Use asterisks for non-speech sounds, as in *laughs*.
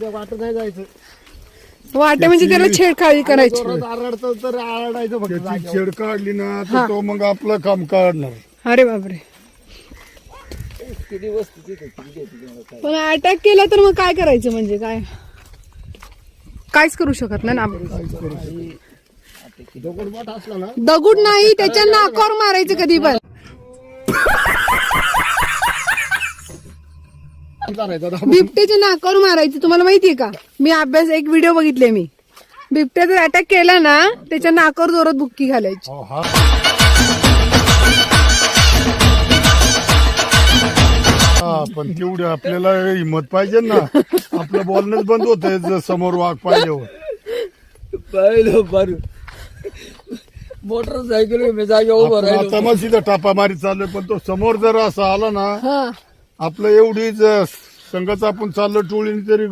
त्या वाटत नाही जायचं. वाटे म्हणजे त्याला छेडखाळी करायची. जोरात आरडतं तर आरडायचं फक्त त्याची जागेवर. छेड काढली ना तर तो मग आपलं काम काढणार. अरे बापरे? पण अटॅक केला तर मग काय करायचं म्हणजे काय? काहीच करू शकत नाही ना आपण. दगड मोठा असला ना दगड नाही त्याच्या नाकावर मारायचं कधी पण. *laughs* बिबट्याच्या नाकावर मारायचं तुम्हाला माहितीये का? मी अभ्यास एक व्हिडिओ बघितले मी. बिबट्या जर अटॅक केला ना त्याच्या नाकावर जोरात बुक्की घालायची. हो, हा. पण तेवढी आपल्याला हिंमत पाहिजे ना. आपलं बोलणंच बंद होत समोर वाघ पाहिजे पाहिलं बरं मोटरसायकल मी उभं आता मग टापा मारी चाललोय पण तो समोर जर असा आला ना हा. आपलं एवढीच संघाच आपण चाललं टोळीने तरी